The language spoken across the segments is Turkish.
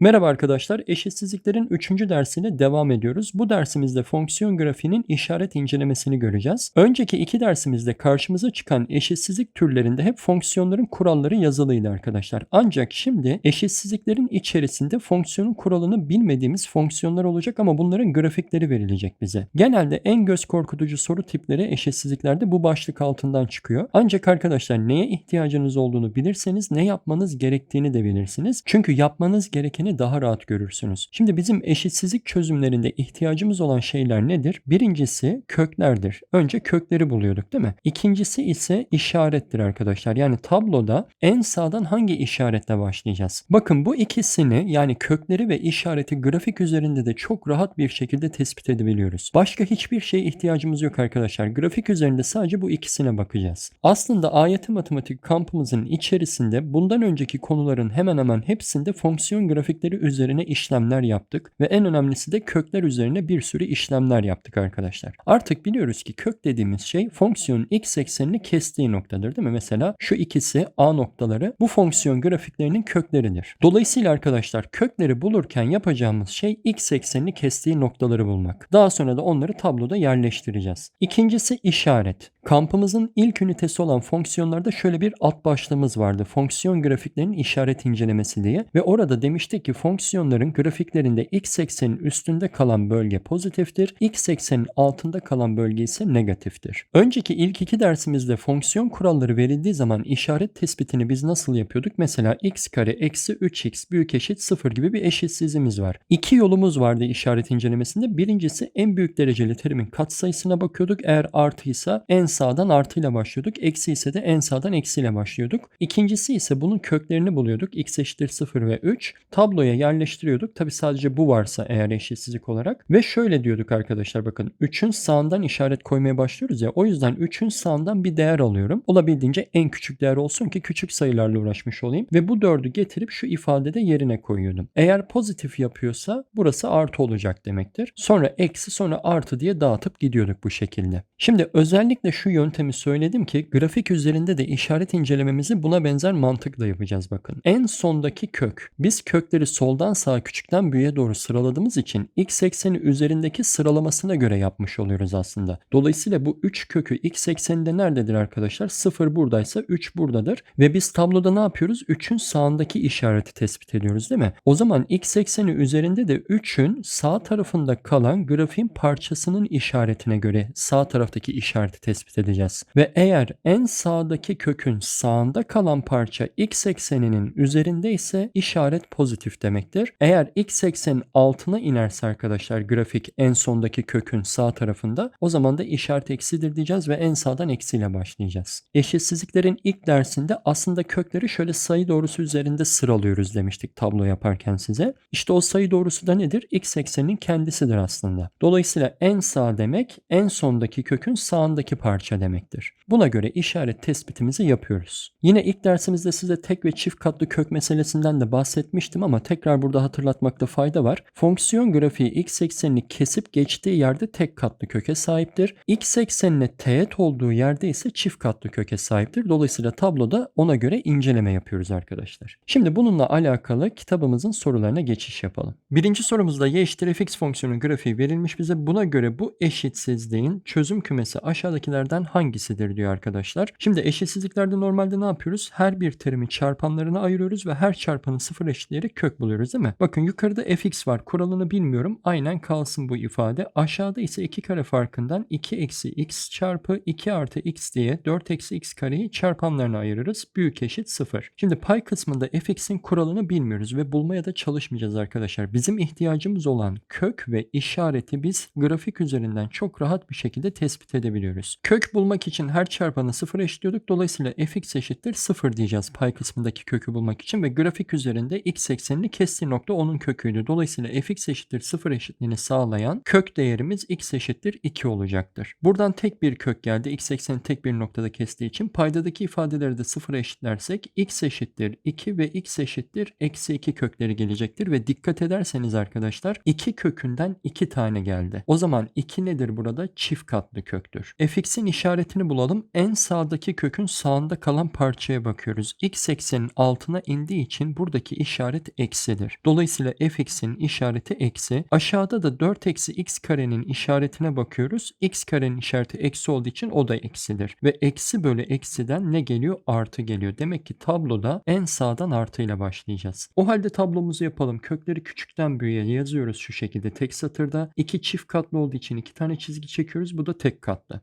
Merhaba arkadaşlar, eşitsizliklerin 3. dersiyle devam ediyoruz. Bu dersimizde fonksiyon grafiğinin işaret incelemesini göreceğiz. Önceki iki dersimizde karşımıza çıkan eşitsizlik türlerinde hep fonksiyonların kuralları yazılıydı arkadaşlar. Ancak şimdi eşitsizliklerin içerisinde fonksiyonun kuralını bilmediğimiz fonksiyonlar olacak ama bunların grafikleri verilecek bize. Genelde en göz korkutucu soru tipleri eşitsizliklerde bu başlık altından çıkıyor. Ancak arkadaşlar neye ihtiyacınız olduğunu bilirseniz ne yapmanız gerektiğini de bilirsiniz. Çünkü yapmanız gerekeni daha rahat görürsünüz. Şimdi bizim eşitsizlik çözümlerinde ihtiyacımız olan şeyler nedir? Birincisi köklerdir. Önce kökleri buluyorduk değil mi? İkincisi ise işarettir arkadaşlar. Yani tabloda en sağdan hangi işaretle başlayacağız? Bakın bu ikisini yani kökleri ve işareti grafik üzerinde de çok rahat bir şekilde tespit edebiliyoruz. Başka hiçbir şeye ihtiyacımız yok arkadaşlar. Grafik üzerinde sadece bu ikisine bakacağız. Aslında ayeti matematik kampımızın içerisinde bundan önceki konuların hemen hemen hepsinde fonksiyon grafikleri üzerine işlemler yaptık ve en önemlisi de kökler üzerine bir sürü işlemler yaptık arkadaşlar. Artık biliyoruz ki kök dediğimiz şey fonksiyonun x eksenini kestiği noktadır değil mi? Mesela şu ikisi a noktaları bu fonksiyon grafiklerinin kökleridir. Dolayısıyla arkadaşlar kökleri bulurken yapacağımız şey x eksenini kestiği noktaları bulmak. Daha sonra da onları tabloda yerleştireceğiz. İkincisi işaret. Kampımızın ilk ünitesi olan fonksiyonlarda şöyle bir alt başlığımız vardı. Fonksiyon grafiklerinin işaret incelemesi diye ve orada demiştik ki fonksiyonların grafiklerinde x eksenin üstünde kalan bölge pozitiftir, x eksenin altında kalan bölge ise negatiftir. Önceki ilk iki dersimizde fonksiyon kuralları verildiği zaman işaret tespitini biz nasıl yapıyorduk? Mesela x kare eksi 3x büyük eşit 0 gibi bir eşitsizliğimiz var. İki yolumuz vardı işaret incelemesinde. Birincisi en büyük dereceli terimin katsayısına bakıyorduk. Eğer artıysa en sağdan artıyla başlıyorduk. Eksi ise de en sağdan eksiyle başlıyorduk. İkincisi ise bunun köklerini buluyorduk. x eşittir 0 ve 3. Tabloya yerleştiriyorduk. Tabi sadece bu varsa eğer eşitsizlik olarak. Ve şöyle diyorduk arkadaşlar bakın 3'ün sağından işaret koymaya başlıyoruz ya. O yüzden 3'ün sağından bir değer alıyorum. Olabildiğince en küçük değer olsun ki küçük sayılarla uğraşmış olayım. Ve bu 4'ü getirip şu ifadede yerine koyuyordum. Eğer pozitif yapıyorsa burası artı olacak demektir. Sonra eksi sonra artı diye dağıtıp gidiyorduk bu şekilde. Şimdi özellikle şu yöntemi söyledim ki grafik üzerinde de işaret incelememizi buna benzer mantıkla yapacağız bakın. En sondaki kök. Biz kökleri soldan sağa küçükten büyüğe doğru sıraladığımız için x ekseni üzerindeki sıralamasına göre yapmış oluyoruz aslında. Dolayısıyla bu 3 kökü x ekseninde nerededir arkadaşlar? 0 buradaysa 3 buradadır. Ve biz tabloda ne yapıyoruz? 3'ün sağındaki işareti tespit ediyoruz değil mi? O zaman x ekseni üzerinde de 3'ün sağ tarafında kalan grafiğin parçasının işaretine göre sağ taraftaki işareti tespit edeceğiz. Ve eğer en sağdaki kökün sağında kalan parça x ekseninin üzerinde ise işaret pozitif demektir. Eğer x eksenin altına inerse arkadaşlar grafik en sondaki kökün sağ tarafında o zaman da işaret eksidir diyeceğiz ve en sağdan eksiyle başlayacağız. Eşitsizliklerin ilk dersinde aslında kökleri şöyle sayı doğrusu üzerinde sıralıyoruz demiştik tablo yaparken size. İşte o sayı doğrusu da nedir? x ekseninin kendisidir aslında. Dolayısıyla en sağ demek en sondaki kökün sağındaki parça demektir. Buna göre işaret tespitimizi yapıyoruz. Yine ilk dersimizde size tek ve çift katlı kök meselesinden de bahsetmiştim ama tekrar burada hatırlatmakta fayda var. Fonksiyon grafiği x eksenini kesip geçtiği yerde tek katlı köke sahiptir. X eksenine teğet olduğu yerde ise çift katlı köke sahiptir. Dolayısıyla tabloda ona göre inceleme yapıyoruz arkadaşlar. Şimdi bununla alakalı kitabımızın sorularına geçiş yapalım. Birinci sorumuzda y eşittir fx fonksiyonun grafiği verilmiş bize. Buna göre bu eşitsizliğin çözüm kümesi aşağıdakilerden hangisidir diyor arkadaşlar. Şimdi eşitsizliklerde normalde ne yapıyoruz? Her bir terimi çarpanlarına ayırıyoruz ve her çarpanı sıfır eşitleyerek kök buluyoruz değil mi? Bakın yukarıda fx var. Kuralını bilmiyorum. Aynen kalsın bu ifade. Aşağıda ise iki kare farkından 2 eksi x çarpı 2 artı x diye 4 eksi x kareyi çarpanlarına ayırırız. Büyük eşit 0. Şimdi pay kısmında fx'in kuralını bilmiyoruz ve bulmaya da çalışmayacağız arkadaşlar. Bizim ihtiyacımız olan kök ve işareti biz grafik üzerinden çok rahat bir şekilde tespit edebiliyoruz. Kök bulmak için her çarpanı 0 eşitliyorduk. Dolayısıyla fx eşittir 0 diyeceğiz pay kısmındaki kökü bulmak için ve grafik üzerinde x eksenini kestiği nokta onun köküydü. Dolayısıyla fx eşittir 0 eşitliğini sağlayan kök değerimiz x eşittir 2 olacaktır. Buradan tek bir kök geldi. x ekseni tek bir noktada kestiği için paydadaki ifadeleri de 0 eşitlersek x eşittir 2 ve x eşittir eksi 2 kökleri gelecektir ve dikkat ederseniz arkadaşlar 2 kökünden 2 tane geldi. O zaman 2 nedir burada? Çift katlı köktür. fx'in işaretini bulalım. En sağdaki kökün sağında kalan parçaya bakıyoruz. X eksenin altına indiği için buradaki işaret eksidir. Dolayısıyla fx'in işareti eksi. Aşağıda da 4 eksi x karenin işaretine bakıyoruz. x karenin işareti eksi olduğu için o da eksidir. Ve eksi bölü eksiden ne geliyor? Artı geliyor. Demek ki tabloda en sağdan artıyla başlayacağız. O halde tablomuzu yapalım. Kökleri küçükten büyüğe yazıyoruz şu şekilde tek satırda. İki çift katlı olduğu için iki tane çizgi çekiyoruz. Bu da tek katlı.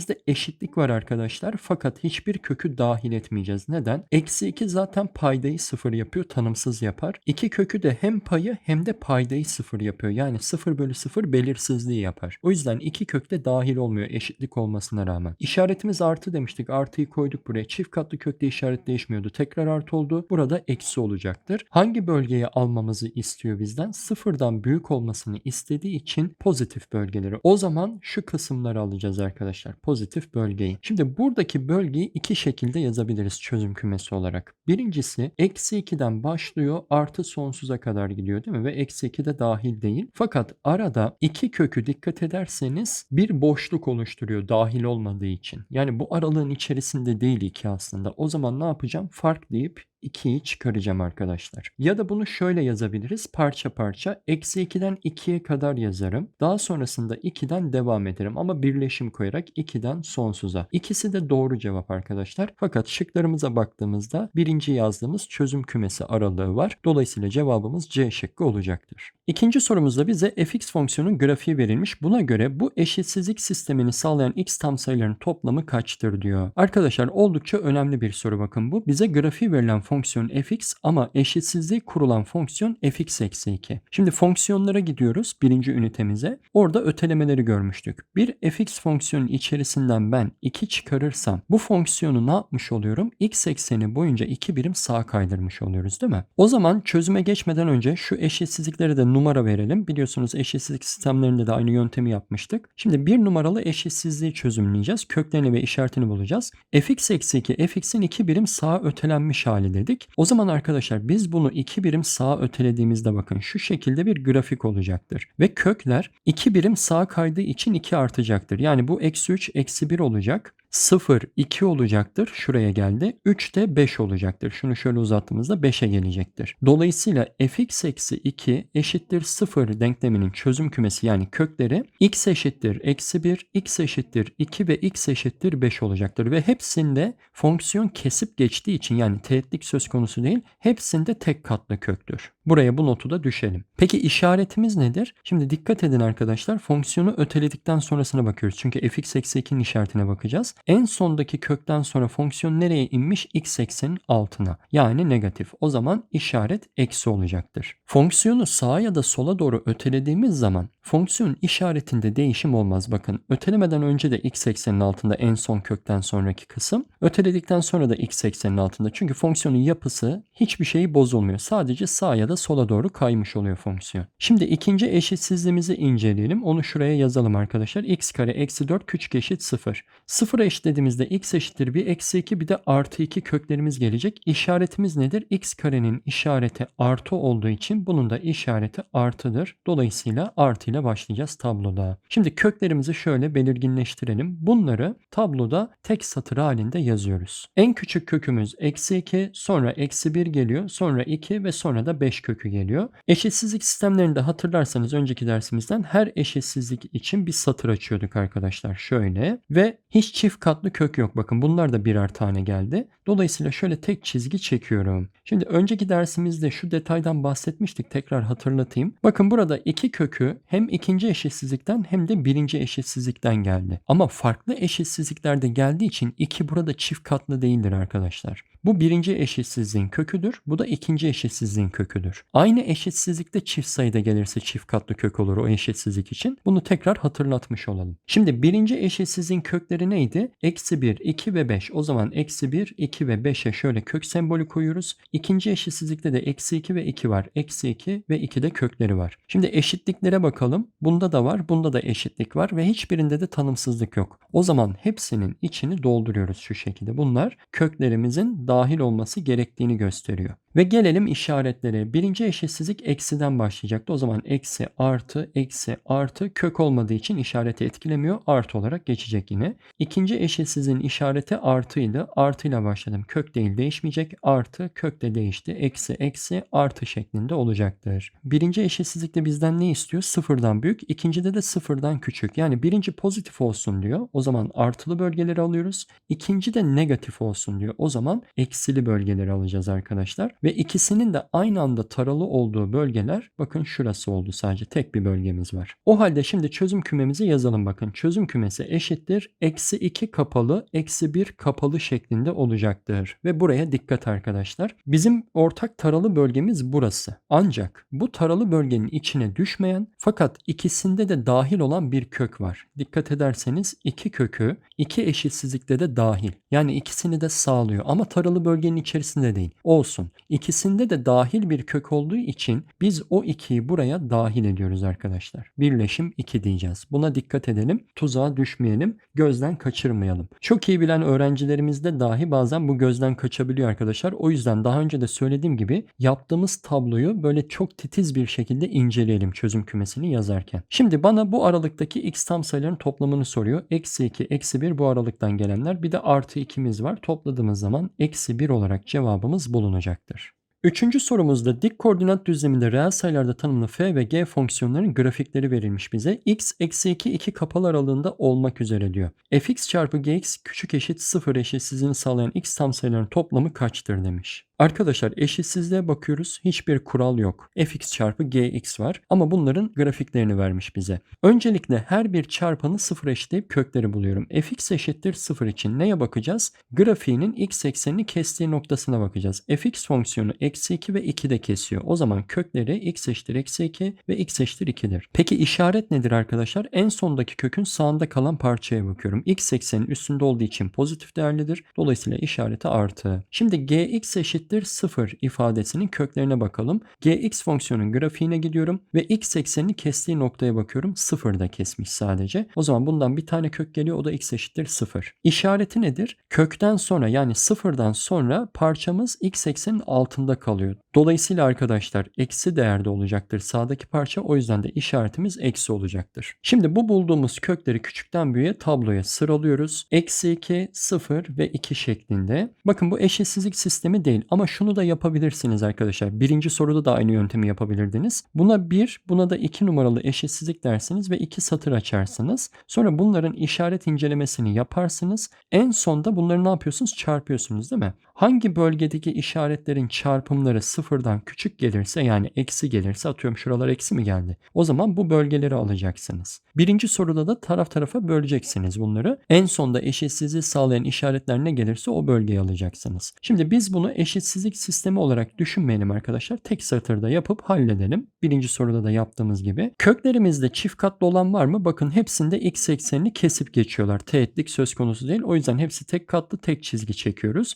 İfademizde eşitlik var arkadaşlar. Fakat hiçbir kökü dahil etmeyeceğiz. Neden? Eksi 2 zaten paydayı sıfır yapıyor. Tanımsız yapar. İki kökü de hem payı hem de paydayı sıfır yapıyor. Yani sıfır bölü sıfır belirsizliği yapar. O yüzden iki kök de dahil olmuyor eşitlik olmasına rağmen. İşaretimiz artı demiştik. Artıyı koyduk buraya. Çift katlı kökte işaret değişmiyordu. Tekrar artı oldu. Burada eksi olacaktır. Hangi bölgeye almamızı istiyor bizden? Sıfırdan büyük olmasını istediği için pozitif bölgeleri. O zaman şu kısımları alacağız arkadaşlar. Pozitif bölgeyi. Şimdi buradaki bölgeyi iki şekilde yazabiliriz çözüm kümesi olarak. Birincisi eksi 2'den başlıyor artı sonsuza kadar gidiyor değil mi? Ve eksi 2 de dahil değil. Fakat arada iki kökü dikkat ederseniz bir boşluk oluşturuyor dahil olmadığı için. Yani bu aralığın içerisinde değil iki aslında. O zaman ne yapacağım? Fark deyip 2'yi çıkaracağım arkadaşlar. Ya da bunu şöyle yazabiliriz parça parça. Eksi 2'den 2'ye kadar yazarım. Daha sonrasında 2'den devam ederim ama birleşim koyarak 2'den sonsuza. İkisi de doğru cevap arkadaşlar. Fakat şıklarımıza baktığımızda birinci yazdığımız çözüm kümesi aralığı var. Dolayısıyla cevabımız C şıkkı olacaktır. İkinci sorumuzda bize fx fonksiyonun grafiği verilmiş. Buna göre bu eşitsizlik sistemini sağlayan x tam sayıların toplamı kaçtır diyor. Arkadaşlar oldukça önemli bir soru bakın bu. Bize grafiği verilen fonksiyon fx ama eşitsizliği kurulan fonksiyon fx eksi 2. Şimdi fonksiyonlara gidiyoruz birinci ünitemize. Orada ötelemeleri görmüştük. Bir fx fonksiyonun içerisinden ben 2 çıkarırsam bu fonksiyonu ne yapmış oluyorum? x ekseni boyunca 2 birim sağa kaydırmış oluyoruz değil mi? O zaman çözüme geçmeden önce şu eşitsizlikleri de numara verelim. Biliyorsunuz eşitsizlik sistemlerinde de aynı yöntemi yapmıştık. Şimdi bir numaralı eşitsizliği çözümleyeceğiz. Köklerini ve işaretini bulacağız. fx eksi 2 fx'in 2 birim sağa ötelenmiş hali dedik. O zaman arkadaşlar biz bunu 2 birim sağa ötelediğimizde bakın şu şekilde bir grafik olacaktır. Ve kökler 2 birim sağa kaydığı için 2 artacaktır. Yani bu eksi 3 eksi 1 olacak. 0 2 olacaktır. Şuraya geldi. 3 de 5 olacaktır. Şunu şöyle uzattığımızda 5'e gelecektir. Dolayısıyla fx eksi 2 eşittir 0 denkleminin çözüm kümesi yani kökleri x eşittir eksi 1, x eşittir 2 ve x eşittir 5 olacaktır. Ve hepsinde fonksiyon kesip geçtiği için yani teğetlik söz konusu değil hepsinde tek katlı köktür. Buraya bu notu da düşelim. Peki işaretimiz nedir? Şimdi dikkat edin arkadaşlar fonksiyonu öteledikten sonrasına bakıyoruz. Çünkü fx eksi 2'nin işaretine bakacağız. En sondaki kökten sonra fonksiyon nereye inmiş? x eksenin altına. Yani negatif. O zaman işaret eksi olacaktır. Fonksiyonu sağa ya da sola doğru ötelediğimiz zaman fonksiyonun işaretinde değişim olmaz. Bakın ötelemeden önce de x eksenin altında en son kökten sonraki kısım. Öteledikten sonra da x eksenin altında. Çünkü fonksiyonun yapısı hiçbir şeyi bozulmuyor. Sadece sağa ya da sola doğru kaymış oluyor fonksiyon. Şimdi ikinci eşitsizliğimizi inceleyelim. Onu şuraya yazalım arkadaşlar. x kare eksi 4 küçük eşit 0. 0 eşitlediğimizde x eşittir bir eksi 2 bir de artı 2 köklerimiz gelecek. İşaretimiz nedir? x karenin işareti artı olduğu için bunun da işareti artıdır. Dolayısıyla artı ile başlayacağız tabloda. Şimdi köklerimizi şöyle belirginleştirelim. Bunları tabloda tek satır halinde yazıyoruz. En küçük kökümüz eksi 2 sonra eksi 1 geliyor sonra 2 ve sonra da 5 kökü geliyor. Eşitsizlik sistemlerinde hatırlarsanız önceki dersimizden her eşitsizlik için bir satır açıyorduk arkadaşlar şöyle ve hiç çift katlı kök yok. Bakın bunlar da birer tane geldi. Dolayısıyla şöyle tek çizgi çekiyorum. Şimdi önceki dersimizde şu detaydan bahsetmiştik. Tekrar hatırlatayım. Bakın burada iki kökü hem ikinci eşitsizlikten hem de birinci eşitsizlikten geldi. Ama farklı eşitsizliklerde geldiği için iki burada çift katlı değildir arkadaşlar. Bu birinci eşitsizliğin köküdür. Bu da ikinci eşitsizliğin köküdür. Aynı eşitsizlikte çift sayıda gelirse çift katlı kök olur o eşitsizlik için. Bunu tekrar hatırlatmış olalım. Şimdi birinci eşitsizliğin kökleri neydi? Eksi 1, 2 ve 5. O zaman eksi 1, 2 ve 5'e şöyle kök sembolü koyuyoruz. İkinci eşitsizlikte de eksi 2 ve 2 var. Eksi 2 ve 2 de kökleri var. Şimdi eşitliklere bakalım. Bunda da var, bunda da eşitlik var ve hiçbirinde de tanımsızlık yok. O zaman hepsinin içini dolduruyoruz şu şekilde. Bunlar köklerimizin dahil olması gerektiğini gösteriyor. Ve gelelim işaretlere. Birinci eşitsizlik eksiden başlayacaktı. O zaman eksi, artı, eksi, artı kök olmadığı için işareti etkilemiyor. Artı olarak geçecek yine. İkinci eşitsizliğin işareti artıydı. Artıyla başladım. Kök değil değişmeyecek. Artı, kök de değişti. Eksi, eksi, artı şeklinde olacaktır. Birinci eşitsizlikte bizden ne istiyor? Sıfırdan büyük. İkincide de sıfırdan küçük. Yani birinci pozitif olsun diyor. O zaman artılı bölgeleri alıyoruz. İkinci de negatif olsun diyor. O zaman eksili bölgeleri alacağız arkadaşlar. Ve ikisinin de aynı anda taralı olduğu bölgeler bakın şurası oldu sadece tek bir bölgemiz var. O halde şimdi çözüm kümemizi yazalım bakın. Çözüm kümesi eşittir. Eksi 2 kapalı eksi 1 kapalı şeklinde olacaktır. Ve buraya dikkat arkadaşlar. Bizim ortak taralı bölgemiz burası. Ancak bu taralı bölgenin içine düşmeyen fakat ikisinde de dahil olan bir kök var. Dikkat ederseniz iki kökü iki eşitsizlikte de dahil. Yani ikisini de sağlıyor ama taralı bölgenin içerisinde değil. Olsun. İkisinde de dahil bir kök olduğu için biz o ikiyi buraya dahil ediyoruz arkadaşlar. Birleşim 2 diyeceğiz. Buna dikkat edelim. Tuzağa düşmeyelim. Gözden kaçırmayalım. Çok iyi bilen öğrencilerimizde dahi bazen bu gözden kaçabiliyor arkadaşlar. O yüzden daha önce de söylediğim gibi yaptığımız tabloyu böyle çok titiz bir şekilde inceleyelim çözüm kümesini yazarken. Şimdi bana bu aralıktaki x tam sayıların toplamını soruyor. Eksi 2, eksi 1 bu aralıktan gelenler. Bir de artı 2'miz var. Topladığımız zaman eksi 1 olarak cevabımız bulunacaktır. Üçüncü sorumuzda dik koordinat düzleminde reel sayılarda tanımlı f ve g fonksiyonlarının grafikleri verilmiş bize. x eksi 2 2 kapalı aralığında olmak üzere diyor. fx çarpı gx küçük eşit 0 eşitsizliğini sağlayan x tam sayıların toplamı kaçtır demiş. Arkadaşlar eşitsizliğe bakıyoruz. Hiçbir kural yok. fx çarpı gx var ama bunların grafiklerini vermiş bize. Öncelikle her bir çarpanı sıfır eşitleyip kökleri buluyorum. fx eşittir 0 için neye bakacağız? Grafiğinin x eksenini kestiği noktasına bakacağız. fx fonksiyonu eksi 2 ve 2 de kesiyor. O zaman kökleri x eşittir eksi 2 ve x eşittir 2'dir. Peki işaret nedir arkadaşlar? En sondaki kökün sağında kalan parçaya bakıyorum. x eksenin üstünde olduğu için pozitif değerlidir. Dolayısıyla işareti artı. Şimdi gx eşittir eşittir 0 ifadesinin köklerine bakalım. gx fonksiyonun grafiğine gidiyorum ve x eksenini kestiği noktaya bakıyorum. 0 da kesmiş sadece. O zaman bundan bir tane kök geliyor o da x eşittir 0. İşareti nedir? Kökten sonra yani 0'dan sonra parçamız x eksenin altında kalıyor. Dolayısıyla arkadaşlar eksi değerde olacaktır sağdaki parça o yüzden de işaretimiz eksi olacaktır. Şimdi bu bulduğumuz kökleri küçükten büyüğe tabloya sıralıyoruz. Eksi 2, 0 ve 2 şeklinde. Bakın bu eşitsizlik sistemi değil ama şunu da yapabilirsiniz arkadaşlar. Birinci soruda da aynı yöntemi yapabilirdiniz. Buna 1, buna da 2 numaralı eşitsizlik dersiniz ve 2 satır açarsınız. Sonra bunların işaret incelemesini yaparsınız. En sonda bunları ne yapıyorsunuz? Çarpıyorsunuz değil mi? Hangi bölgedeki işaretlerin çarpımları sıfırdan küçük gelirse yani eksi gelirse atıyorum şuralar eksi mi geldi? O zaman bu bölgeleri alacaksınız. Birinci soruda da taraf tarafa böleceksiniz bunları. En sonda eşitsizliği sağlayan işaretler ne gelirse o bölgeyi alacaksınız. Şimdi biz bunu eşitsizlik sistemi olarak düşünmeyelim arkadaşlar. Tek satırda yapıp halledelim. Birinci soruda da yaptığımız gibi. Köklerimizde çift katlı olan var mı? Bakın hepsinde x eksenini kesip geçiyorlar. Teğetlik söz konusu değil. O yüzden hepsi tek katlı tek çizgi çekiyoruz.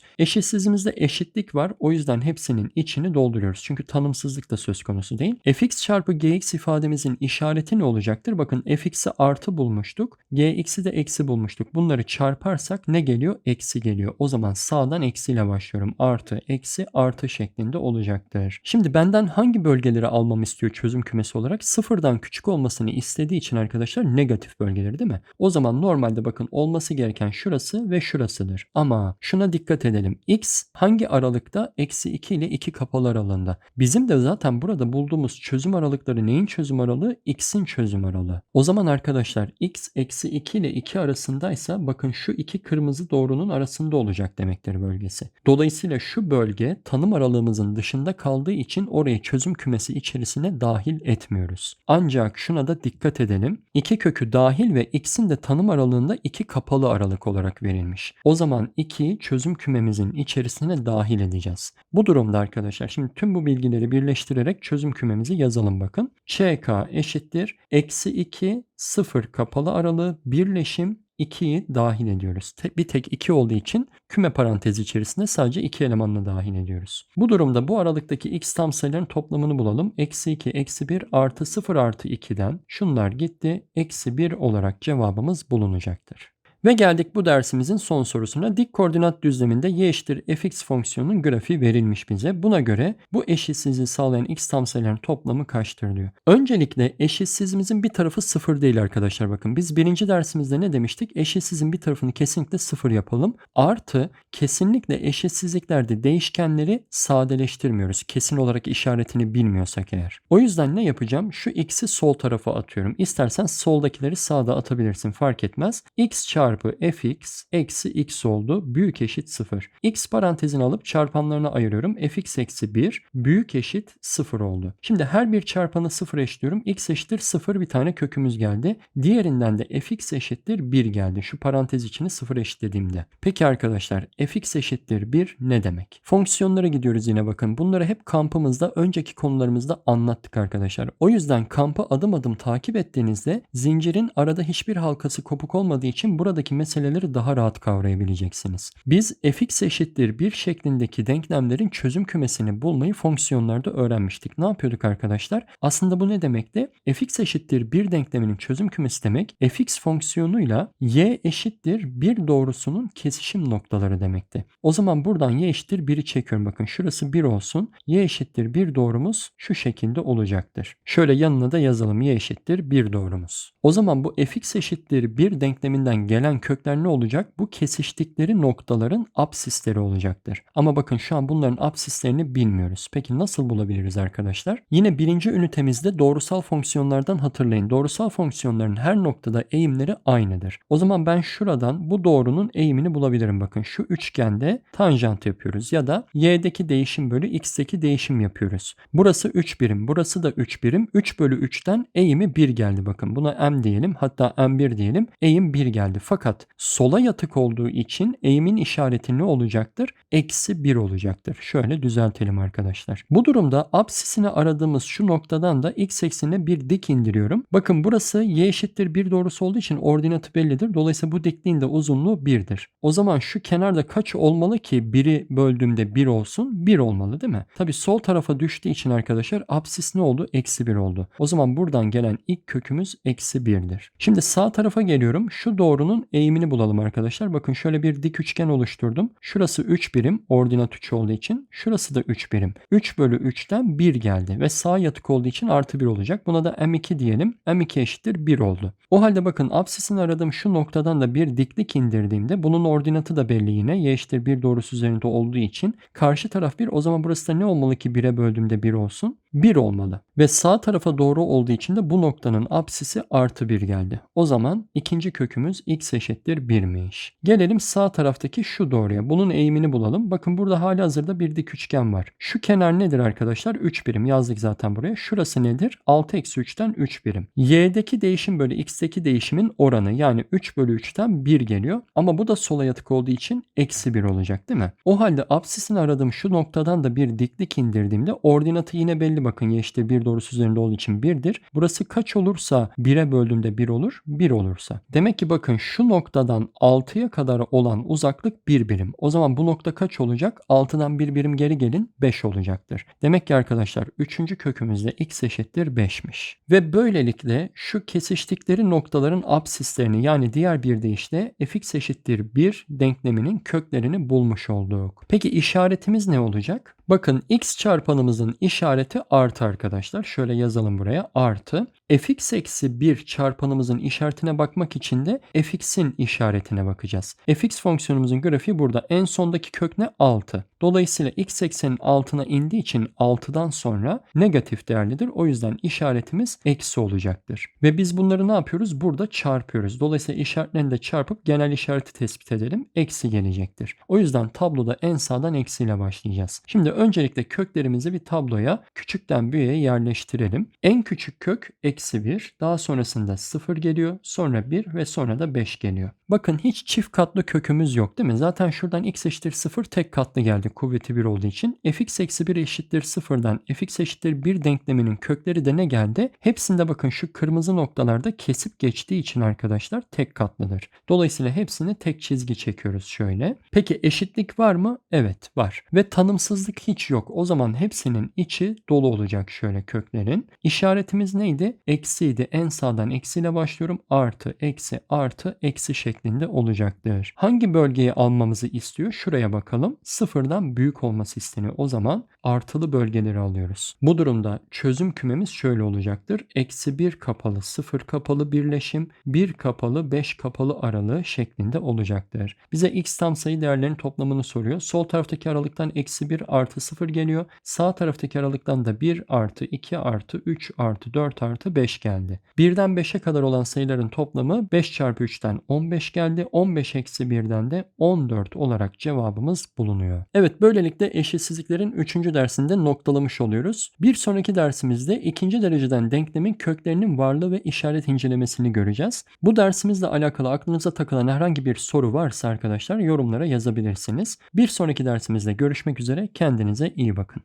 Eşitsizliğimizde eşitlik var. O yüzden hepsinin içini dolduruyoruz. Çünkü tanımsızlık da söz konusu değil. fx çarpı gx ifademizin işareti ne olacaktır? Bakın fx'i artı bulmuştuk. gx'i de eksi bulmuştuk. Bunları çarparsak ne geliyor? Eksi geliyor. O zaman sağdan eksiyle başlıyorum. Artı, eksi, artı şeklinde olacaktır. Şimdi benden hangi bölgeleri almamı istiyor çözüm kümesi olarak? Sıfırdan küçük olmasını istediği için arkadaşlar negatif bölgeleri değil mi? O zaman normalde bakın olması gereken şurası ve şurasıdır. Ama şuna dikkat edelim. x hangi aralıkta? Eksi 2 ile 2 kapalı aralığında. Bizim de zaten burada bulduğumuz çözüm aralıkları neyin çözüm aralığı? X'in çözüm aralığı. O zaman arkadaşlar x eksi 2 ile 2 arasındaysa bakın şu iki kırmızı doğrunun arasında olacak demektir bölgesi. Dolayısıyla şu bölge tanım aralığımızın dışında kaldığı için orayı çözüm kümesi içerisine dahil etmiyoruz. Ancak şuna da dikkat edelim. İki kökü dahil ve x'in de tanım aralığında iki kapalı aralık olarak verilmiş. O zaman 2'yi çözüm kümemizin içerisine dahil edeceğiz. Bu durumda arkadaşlar şimdi tüm bu bilgileri birleştirerek çözüm kümemizi yazalım bakın. ÇK eşittir. Eksi 2 0 kapalı aralığı birleşim 2'yi dahil ediyoruz. Bir tek 2 olduğu için küme parantezi içerisinde sadece 2 elemanını dahil ediyoruz. Bu durumda bu aralıktaki x tam sayıların toplamını bulalım. Eksi 2, eksi 1 artı 0 artı 2'den şunlar gitti. Eksi 1 olarak cevabımız bulunacaktır. Ve geldik bu dersimizin son sorusuna. Dik koordinat düzleminde y eşittir fx fonksiyonunun grafiği verilmiş bize. Buna göre bu eşitsizliği sağlayan x tam sayıların toplamı kaçtır diyor. Öncelikle eşitsizimizin bir tarafı sıfır değil arkadaşlar bakın. Biz birinci dersimizde ne demiştik? Eşitsizin bir tarafını kesinlikle sıfır yapalım. Artı kesinlikle eşitsizliklerde değişkenleri sadeleştirmiyoruz. Kesin olarak işaretini bilmiyorsak eğer. O yüzden ne yapacağım? Şu x'i sol tarafa atıyorum. İstersen soldakileri sağda atabilirsin fark etmez. x çarpı fx eksi x oldu. Büyük eşit 0. x parantezini alıp çarpanlarına ayırıyorum. fx eksi 1 büyük eşit 0 oldu. Şimdi her bir çarpanı 0 eşliyorum. x eşittir 0 bir tane kökümüz geldi. Diğerinden de fx eşittir 1 geldi. Şu parantez içini 0 eşitlediğimde. Peki arkadaşlar fx eşittir 1 ne demek? Fonksiyonlara gidiyoruz yine bakın. Bunları hep kampımızda önceki konularımızda anlattık arkadaşlar. O yüzden kampı adım adım takip ettiğinizde zincirin arada hiçbir halkası kopuk olmadığı için buradaki meseleleri daha rahat kavrayabileceksiniz. Biz fx eşittir 1 şeklindeki denklemlerin çözüm kümesini bulmayı fonksiyonlarda öğrenmiştik. Ne yapıyorduk arkadaşlar? Aslında bu ne demekti? fx eşittir 1 denkleminin çözüm kümesi demek fx fonksiyonuyla y eşittir 1 doğrusunun kesişim noktaları demekti. O zaman buradan y eşittir 1'i çekiyorum. Bakın şurası 1 olsun. y eşittir 1 doğrumuz şu şekilde olacaktır. Şöyle yanına da yazalım y eşittir 1 doğrumuz. O zaman bu fx eşittir 1 denkleminden gelen kökler ne olacak? Bu kesiştikleri noktaların absisleri olacaktır. Ama bakın şu an bunların absislerini bilmiyoruz. Peki nasıl bulabiliriz arkadaşlar? Yine birinci ünitemizde doğrusal fonksiyonlardan hatırlayın. Doğrusal fonksiyonların her noktada eğimleri aynıdır. O zaman ben şuradan bu doğrunun eğimini bulabilirim. Bakın şu üçgende tanjant yapıyoruz ya da y'deki değişim bölü x'teki değişim yapıyoruz. Burası 3 birim, burası da 3 birim. 3 bölü 3'ten eğimi 1 geldi bakın. Buna m diyelim hatta m1 diyelim. Eğim 1 geldi. Fakat sola yatık olduğu için eğimin işareti ne olacaktır? Eksi 1 olacaktır. Şöyle düzeltelim arkadaşlar. Bu durumda absisini aradığımız şu noktadan da x eksenine bir dik indiriyorum. Bakın burası y eşittir 1 doğrusu olduğu için ordinatı bellidir. Dolayısıyla bu dikliğin de uzunluğu 1'dir. O zaman şu kenarda kaç olmalı ki 1'i böldüğümde 1 olsun? 1 olmalı değil mi? Tabi sol tarafa düştüğü için arkadaşlar absis ne oldu? Eksi 1 oldu. O zaman buradan gelen ilk kökümüz eksi 1'dir. Şimdi sağ tarafa geliyorum. Şu doğrunun eğimini bulalım arkadaşlar. Bakın şöyle bir dik üçgen oluşturdum. Şurası 3 birim. Ordinat 3 olduğu için. Şurası da 3 birim. 3 bölü 3'ten 1 geldi. Ve sağ yatık olduğu için artı 1 olacak. Buna da m2 diyelim. m2 eşittir 1 oldu. O halde bakın absisini aradığım şu noktadan da bir diklik indirdiğimde bunun ordinatı da belli yine. y eşittir 1 doğrusu üzerinde olduğu için. Karşı taraf 1. O zaman burası da ne olmalı ki 1'e böldüğümde 1 olsun? 1 olmalı. Ve sağ tarafa doğru olduğu için de bu noktanın apsisi artı 1 geldi. O zaman ikinci kökümüz x eşittir 1'miş. Gelelim sağ taraftaki şu doğruya. Bunun eğimini bulalım. Bakın burada hali hazırda bir dik üçgen var. Şu kenar nedir arkadaşlar? 3 birim. Yazdık zaten buraya. Şurası nedir? 6 eksi 3'ten 3 birim. y'deki değişim bölü x'teki değişimin oranı yani 3 bölü 3'ten 1 geliyor. Ama bu da sola yatık olduğu için eksi 1 olacak değil mi? O halde apsisini aradığım şu noktadan da bir diklik indirdiğimde ordinatı yine belli bakın y eşittir 1 doğrusu üzerinde olduğu için 1'dir. Burası kaç olursa 1'e böldüğümde 1 olur. 1 olursa. Demek ki bakın şu noktadan 6'ya kadar olan uzaklık 1 birim. O zaman bu nokta kaç olacak? 6'dan 1 birim geri gelin 5 olacaktır. Demek ki arkadaşlar 3. kökümüzde x eşittir 5'miş. Ve böylelikle şu kesiştikleri noktaların absislerini yani diğer bir deyişle fx eşittir 1 denkleminin köklerini bulmuş olduk. Peki işaretimiz ne olacak? Bakın x çarpanımızın işareti artı arkadaşlar. Şöyle yazalım buraya artı. Fx eksi 1 çarpanımızın işaretine bakmak için de fx'in işaretine bakacağız. fx fonksiyonumuzun grafiği burada. En sondaki kök ne? 6. Dolayısıyla x eksenin altına indiği için 6'dan sonra negatif değerlidir. O yüzden işaretimiz eksi olacaktır. Ve biz bunları ne yapıyoruz? Burada çarpıyoruz. Dolayısıyla işaretlerini de çarpıp genel işareti tespit edelim. Eksi gelecektir. O yüzden tabloda en sağdan eksiyle başlayacağız. Şimdi öncelikle köklerimizi bir tabloya küçükten büyüğe yerleştirelim. En küçük kök eksi 1. Daha sonrasında 0 geliyor. Sonra 1 ve sonra da 5 geliyor. Bakın hiç çift katlı kökümüz yok değil mi? Zaten şuradan x eşittir 0 tek katlı geldi kuvveti 1 olduğu için. fx eksi 1 eşittir 0'dan fx eşittir 1 denkleminin kökleri de ne geldi? Hepsinde bakın şu kırmızı noktalarda kesip geçtiği için arkadaşlar tek katlıdır. Dolayısıyla hepsini tek çizgi çekiyoruz şöyle. Peki eşitlik var mı? Evet var. Ve tanımsızlık hiç yok. O zaman hepsinin içi dolu olacak şöyle köklerin. İşaretimiz neydi? Eksiydi. En sağdan eksiyle başlıyorum. Artı, eksi, artı, eksi şeklinde olacaktır. Hangi bölgeyi almamızı istiyor? Şuraya bakalım. Sıfırdan büyük olması isteniyor. O zaman artılı bölgeleri alıyoruz. Bu durumda çözüm kümemiz şöyle olacaktır. Eksi 1 kapalı, 0 kapalı birleşim, 1 kapalı, 5 kapalı aralığı şeklinde olacaktır. Bize x tam sayı değerlerinin toplamını soruyor. Sol taraftaki aralıktan eksi 1 artı 0 geliyor. Sağ taraftaki aralıktan da 1 artı 2 artı 3 artı 4 artı 5 geldi. 1'den 5'e kadar olan sayıların toplamı 5 çarpı 3'ten 15 geldi. 15 eksi 1'den de 14 olarak cevabımız bulunuyor. Evet böylelikle eşitsizliklerin 3. dersinde noktalamış oluyoruz. Bir sonraki dersimizde ikinci dereceden denklemin köklerinin varlığı ve işaret incelemesini göreceğiz. Bu dersimizle alakalı aklınıza takılan herhangi bir soru varsa arkadaşlar yorumlara yazabilirsiniz. Bir sonraki dersimizde görüşmek üzere kendinize iyi bakın.